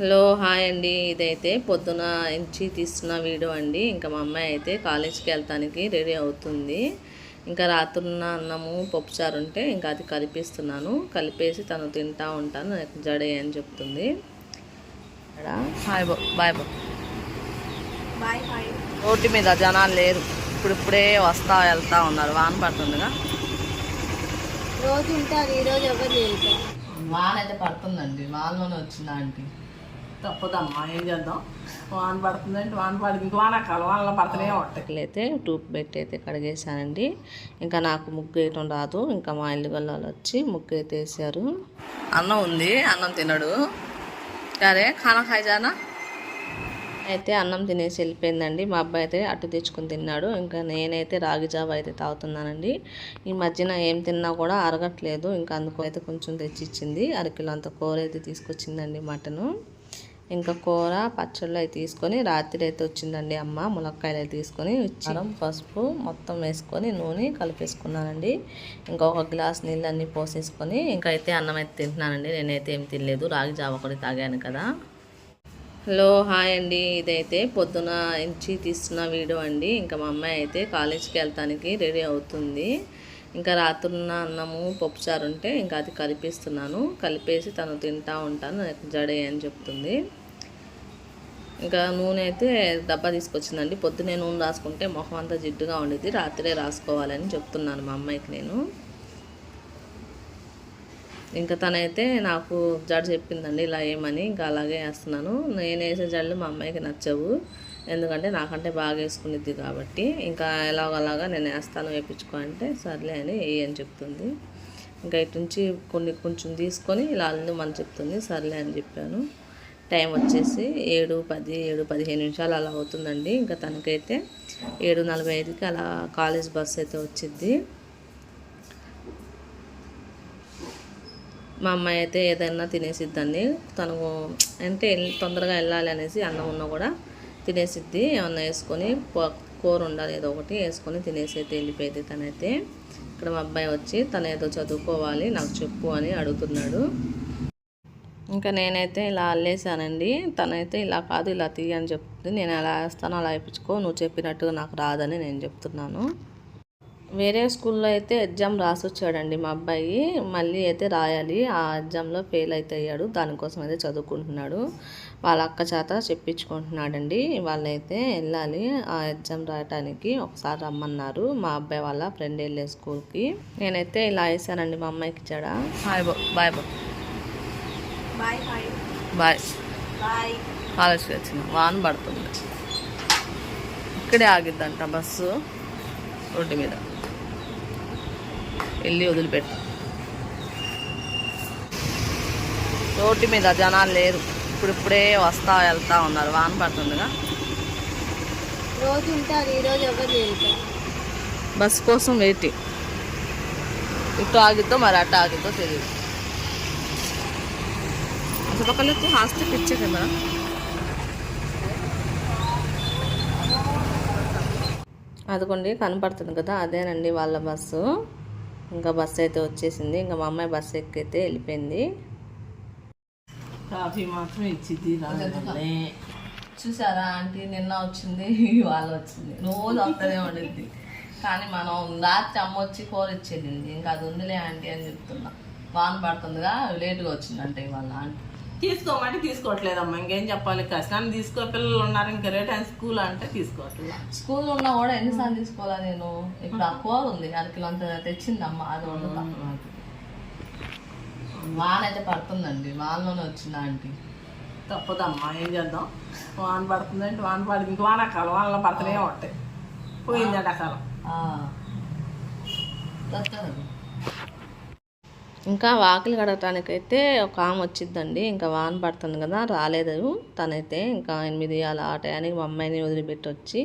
Hello hi అండి. ఇదైతే పొద్దున నుంచి తీస్తున్న వీడియో అండి. ఇంకా మా అమ్మాయి అయితే కాలేజీకి వెళ్తానికి రెడీ అవుతుంది. ఇంకా రాత్రున్న అన్నము పప్పుచారు ఉంటే ఇంకా అది కలిపిస్తున్నాను. కలిపేసి తను తింటా ఉంటాను నాకు జడే అని చెప్తుంది. హాయ్ బో బాయ్ బో. Bye bye. రోడ్డు మీద జనాలు లేరు. ఇప్పుడు ఇప్పుడే వస్తా వెళ్తా ఉన్నారు. వాన పడుతుందిగా? రోజు ఉంటారు ఈ రోజు ఎవరు వాన అయితే పడుతుందండి. వానలోనే వచ్చిందా ఆంటీ? తప్పదమ్మా ఏం చేద్దాం వాన పడుతుందంటే వాన పడింది ఇంక వానాకాలం వానలో పడుతూనే ఉంటాయి అయితే టూప్ పెట్టి అయితే కడిగేసానండి ఇంకా నాకు ముగ్గు వేయటం రాదు ఇంకా మా ఇల్లు గల్లాలు వచ్చి ముగ్గు అయితే వేసారు అన్నం ఉంది అన్నం తినడు సరే ఖానా ఖాయి జానా అయితే అన్నం తినేసి వెళ్ళిపోయిందండి మా అబ్బాయి అయితే అటు తెచ్చుకొని తిన్నాడు ఇంకా నేనైతే రాగి జావ అయితే తాగుతున్నానండి ఈ మధ్యన ఏం తిన్నా కూడా అరగట్లేదు ఇంకా అందుకు అయితే కొంచెం తెచ్చి ఇచ్చింది అరకిలో అంత కూర అయితే తీసుకొచ్చిందండి మటను ఇంకా కూర పచ్చళ్ళు అవి తీసుకొని రాత్రి అయితే వచ్చిందండి అమ్మ. ములక్కాయలు అవి తీసుకొని ఇచ్చారం పసుపు మొత్తం వేసుకొని నూనె కలిపేసుకున్నానండి. ఇంకా ఒక గ్లాస్ నీళ్ళన్నీ పోసేసుకొని ఇంకా అయితే అన్నం అయితే తింటున్నానండి. నేనైతే ఏం తినలేదు. రాగి జావ ఒకటి తాగాను కదా. హలో హాయ్ అండి. ఇదైతే పొద్దున నుంచి తీస్తున్న వీడియో అండి. ఇంకా మా అమ్మాయి అయితే కాలేజీకి వెళ్తానికి రెడీ అవుతుంది. ఇంకా రాత్రున్న అన్నము పప్పుచారు ఉంటే ఇంకా అది కలిపిస్తున్నాను. కలిపేసి తను తింటా ఉంటాను. నాకు జడే అని చెప్తుంది. ఇంకా నూనె అయితే డబ్బా తీసుకొచ్చిందండి. పొద్దునే నూనె రాసుకుంటే మొహం అంతా జిడ్డుగా ఉండేది రాత్రే రాసుకోవాలని చెప్తున్నాను మా అమ్మాయికి నేను. ఇంకా తనైతే నాకు జడ చెప్పిందండి ఇలా ఏమని? ఇంకా అలాగే వేస్తున్నాను. నేను వేసే జడలు మా అమ్మాయికి నచ్చవు. ఎందుకంటే నాకంటే బాగా వేసుకునేది కాబట్టి. ఇంకా ఎలాగోలాగా నేను వేస్తాను వేయించుకో అంటే సర్లే అని ఏ అని చెప్తుంది. ఇంకా ఇటు నుంచి కొన్ని కొంచెం తీసుకొని ఇలా అల్లుమని చెప్తుంది. సర్లే అని చెప్పాను. టైం వచ్చేసి ఏడు పది ఏడు పదిహేను నిమిషాలు అలా అవుతుందండి. ఇంకా తనకైతే ఏడు నలభై ఐదుకి అలా కాలేజ్ బస్ అయితే వచ్చింది మా అమ్మాయి అయితే ఏదైనా తినేసిద్దండి. తను అంటే తొందరగా వెళ్ళాలి అనేసి అన్నం ఉన్నా కూడా తినేసిద్ది. ఏమన్నా వేసుకొని కూర ఉండాలి ఏదో ఒకటి వేసుకొని తినేసి అయితే వెళ్ళిపోయింది తనైతే. ఇక్కడ మా అబ్బాయి వచ్చి తను ఏదో చదువుకోవాలి నాకు చెప్పు అని అడుగుతున్నాడు. ఇంకా నేనైతే ఇలా అల్లేసానండి. తనైతే ఇలా కాదు ఇలా తీయ అని చెప్తుంది. నేను ఎలా వేస్తానో అలా వేయించుకో నువ్వు చెప్పినట్టుగా నాకు రాదని నేను చెప్తున్నాను. వేరే స్కూల్లో అయితే ఎగ్జామ్ రాసి వచ్చాడండి మా అబ్బాయి. మళ్ళీ అయితే రాయాలి. ఆ ఎగ్జామ్లో ఫెయిల్ అయితే అయ్యాడు. దానికోసం అయితే చదువుకుంటున్నాడు. వాళ్ళ అక్క చేత చెప్పించుకుంటున్నాడండి. వాళ్ళైతే వెళ్ళాలి. ఆ ఎగ్జామ్ రాయటానికి ఒకసారి రమ్మన్నారు. మా అబ్బాయి వాళ్ళ ఫ్రెండ్ వెళ్ళే స్కూల్కి. నేనైతే ఇలా వేసానండి మా అమ్మాయికి ఇచ్చాడా. బాయ్ బాయ్ బాయ్ బాయ్ కాలేజ్కి వచ్చిన వాన పడుతుంది. ఇక్కడే ఆగిద్దంట బస్సు రోడ్డు మీద. వెళ్ళి వదిలిపెట్టు. రోడ్డు మీద జనాలు లేరు. ఇప్పుడు ఇప్పుడే వస్తా వెళ్తా ఉన్నారు. వాన పడుతుందిగా. రోజు ఉంటారు ఈ రోజు ఎవరు లేదు బస్ కోసం వెయిటింగ్. ఇటు ఆగిద్దో మరి అటు ఆగిద్దో తెలియదు చుట్టుపక్కల హాస్టల్ ఇచ్చే కదా అదిగోండి కనపడుతుంది కదా అదేనండి వాళ్ళ బస్సు. ఇంకా బస్సు అయితే వచ్చేసింది. ఇంకా మా అమ్మాయి బస్సు ఎక్కైతే వెళ్ళిపోయింది. కాఫీ మాత్రం ఇచ్చింది చూసారా ఆంటీ నిన్న వచ్చింది ఇవాళ వచ్చింది. రోజు వస్తూనే ఉండిద్ది. కానీ మనం రాత్రి అమ్మ వచ్చి కూర ఇచ్చేసింది ఇంకా అది ఉందిలే ఆంటీ అని చెప్తున్నా. వాన పడుతుందిగా లేటుగా వచ్చిందంటే ఇవాళ ఆంటీ. తీసుకోమంటే తీసుకోవట్లేదమ్మా. ఇంకేం చెప్పాలి? కష్టాన్ని తీసుకో పిల్లలు ఉన్నారు. ఇంకా రేట్ అండ్ స్కూల్ అంటే తీసుకోవట్లేదు. స్కూల్ ఉన్నా కూడా ఎన్నిసార్లు తీసుకోవాలా నేను? ఇప్పుడు ఆ కూర ఉంది. అరకిలో అంత తెచ్చింది అమ్మ అది వండుతా. వాన అయితే పడుతుందండి. వానలోనే వచ్చింది ఆంటీ. తప్పదమ్మా. ఏం చేద్దాం? వాన పడుతుందంటే వాన పడింది ఇంక వానాకాలం. వానలో పడుతూనే ఉంటాయి. పోయింది ఎండాకాలం. ఇంకా వాకిలి కడగటానికైతే ఒక ఆమె వచ్చిద్దండి. ఇంకా వాన పడుతుంది కదా రాలేదు. తనైతే ఇంకా ఎనిమిది అలా ఆ టయానికి మా అమ్మాయిని వదిలిపెట్టి వచ్చి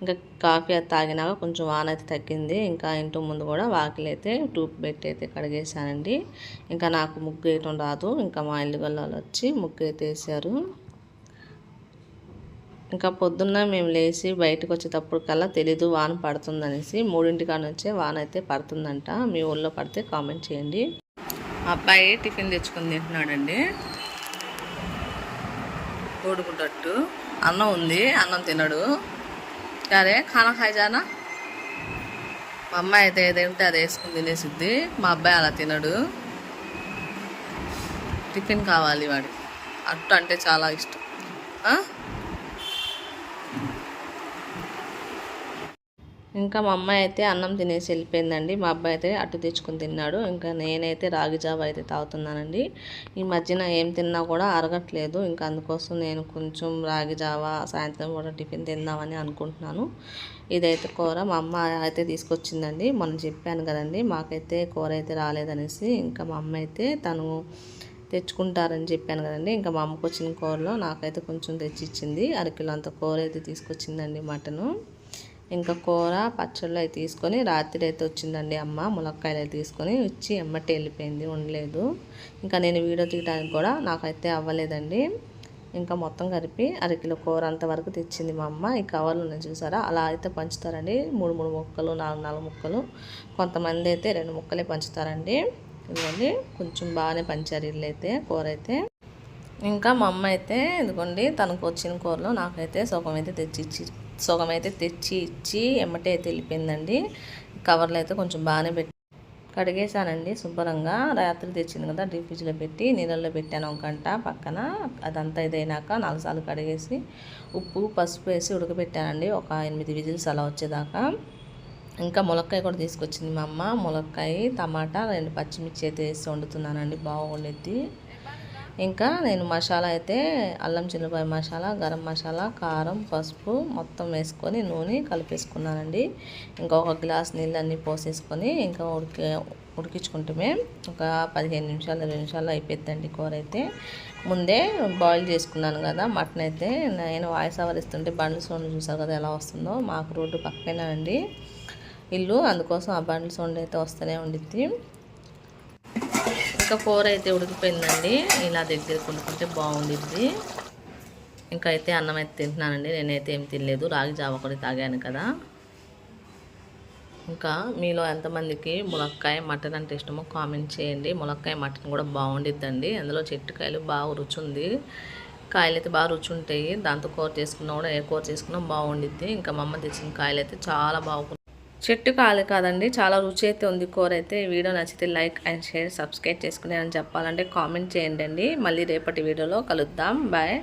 ఇంకా కాఫీ అది తాగినాక కొంచెం వాన అయితే తగ్గింది. ఇంకా ఇంటి ముందు కూడా వాకిలి అయితే టూప్ పెట్టి అయితే కడిగేసానండి ఇంకా నాకు ముగ్గు వేయటం రాదు. ఇంకా మా ఇల్లు గల్లాలు వచ్చి ముగ్గు అయితే వేసారు ఇంకా పొద్దున్న మేము లేచి బయటకు వచ్చేటప్పుడు కల్లా తెలీదు వాన పడుతుందనేసి మూడింటి కాడ నుంచే వాన అయితే పడుతుందంట. మీ ఊళ్ళో పడితే కామెంట్ చేయండి. అబ్బాయి టిఫిన్ తెచ్చుకుని తింటున్నాడండి. కోడుకుంటట్టు అన్నం ఉంది అన్నం తినడు. సరే ఖానా ఖాయి మా అమ్మాయి అయితే ఏదంటే అది వేసుకుని తినేసిద్ది. మా అబ్బాయి అలా తినడు. టిఫిన్ కావాలి వాడికి. అట్టు అంటే చాలా ఇష్టం. ఇంకా మా అమ్మాయి అయితే అన్నం తినేసి వెళ్ళిపోయిందండి. మా అబ్బాయి అయితే అట్టు తెచ్చుకుని తిన్నాడు. ఇంకా నేనైతే రాగి జావ అయితే తాగుతున్నానండి. ఈ మధ్యన ఏం తిన్నా కూడా అరగట్లేదు. ఇంకా అందుకోసం నేను కొంచెం రాగి జావ సాయంత్రం కూడా టిఫిన్ తిందామని అనుకుంటున్నాను. ఇదైతే కూర మా అమ్మ అయితే తీసుకొచ్చిందండి. మొన్న చెప్పాను కదండి మాకైతే కూర అయితే రాలేదనేసి ఇంకా మా అమ్మ అయితే తను తెచ్చుకుంటారని చెప్పాను కదండి. ఇంకా మా అమ్మకు వచ్చిన కూరలో నాకైతే కొంచెం తెచ్చి ఇచ్చింది అరకిలో అంత కూర అయితే తీసుకొచ్చిందండి మటను. ఇంకా కూర పచ్చళ్ళు అవి తీసుకొని రాత్రి అయితే వచ్చిందండి అమ్మ. ములక్కాయలు అయితే తీసుకొని వచ్చి అమ్మటి వెళ్ళిపోయింది ఉండలేదు ఇంకా నేను వీడియో తీయడానికి కూడా నాకైతే అవ్వలేదండి. ఇంకా మొత్తం కలిపి అరకిలో కూర అంతవరకు తెచ్చింది మా అమ్మ. ఈ కవర్లు ఉన్నాయి చూసారా? అలా అయితే పంచుతారండి. మూడు మూడు ముక్కలు నాలుగు నాలుగు ముక్కలు. కొంతమంది అయితే రెండు ముక్కలే పంచుతారండి. ఇవ్వండి కొంచెం బాగానే పంచారు ఇల్లు అయితే కూర అయితే. ఇంకా మా అమ్మ అయితే ఎందుకండి తనకు వచ్చిన కూరలో నాకైతే సగం అయితే తెచ్చి ఇచ్చి సగం అయితే తెచ్చి ఇచ్చి ఎమ్మటే అయితే వెళ్ళిపోయిందండి. కవర్లు అయితే కొంచెం బాగానే పెట్టి కడిగేసానండి శుభ్రంగా. రాత్రి తెచ్చింది కదా డీప్ ఫ్రిడ్జ్లో పెట్టి నీళ్ళల్లో పెట్టాను ఒక గంట పక్కన. అదంతా ఇదైనాక నాలుగు సార్లు కడిగేసి ఉప్పు పసుపు వేసి ఉడకబెట్టానండి. ఒక ఎనిమిది విజిల్స్ అలా వచ్చేదాకా. ఇంకా ములక్కాయ కూడా తీసుకొచ్చింది మా అమ్మ. ములక్కాయ టమాటా రెండు పచ్చిమిర్చి అయితే వేసి వండుతున్నానండి. బాగుండేది ఇంకా నేను మసాలా అయితే అల్లం చిల్లిపాయ మసాలా గరం మసాలా కారం పసుపు మొత్తం వేసుకొని నూనె కలిపేసుకున్నానండి. ఇంకా ఒక గ్లాస్ నీళ్ళన్నీ పోసేసుకొని ఇంకా ఉడికి ఉడికించుకుంటమే ఒక పదిహేను నిమిషాలు ఇరవై నిమిషాలు అయిపోద్దండి కూర అయితే. ముందే బాయిల్ చేసుకున్నాను కదా మటన్ అయితే. నేను వాయిస్ ఓవర్ ఇస్తుంటే బండ్ల సౌండ్ చూసారు కదా ఎలా వస్తుందో. మాకు రోడ్డు పక్కనే అండి ఇల్లు అందుకోసం ఆ బండ్ల సౌండ్ అయితే వస్తూనే ఉండిద్ది. ఇంకా కూర అయితే ఉడికిపోయిందండి. ఇలా దగ్గర కొనుక్కుంటే బాగుండిద్ది. ఇంకా అయితే అన్నం అయితే తింటున్నానండి. నేనైతే ఏం తినలేదు. రాగి జావ కూడా తాగాను కదా. ఇంకా మీలో ఎంతమందికి ములక్కాయ మటన్ అంటే ఇష్టమో కామెంట్ చేయండి. ములక్కాయ మటన్ కూడా బాగుండిద్దండి. అందులో చెట్టుకాయలు బాగా రుచి ఉంది కాయలు అయితే బాగా రుచి ఉంటాయి దాంతో కూర చేసుకున్నా కూడా ఏ కూర చేసుకున్నా బాగుండిద్ది. ఇంకా మా అమ్మ తెచ్చిన కాయలు అయితే చాలా బాగుంది చెట్టు కాదు కాదండి చాలా రుచి అయితే ఉంది కూర అయితే ఈ వీడియో నచ్చితే లైక్ అండ్ షేర్ సబ్స్క్రైబ్ చేసుకునే అని చెప్పాలంటే కామెంట్ చేయండి అండి. మళ్ళీ రేపటి వీడియోలో కలుద్దాం. బాయ్.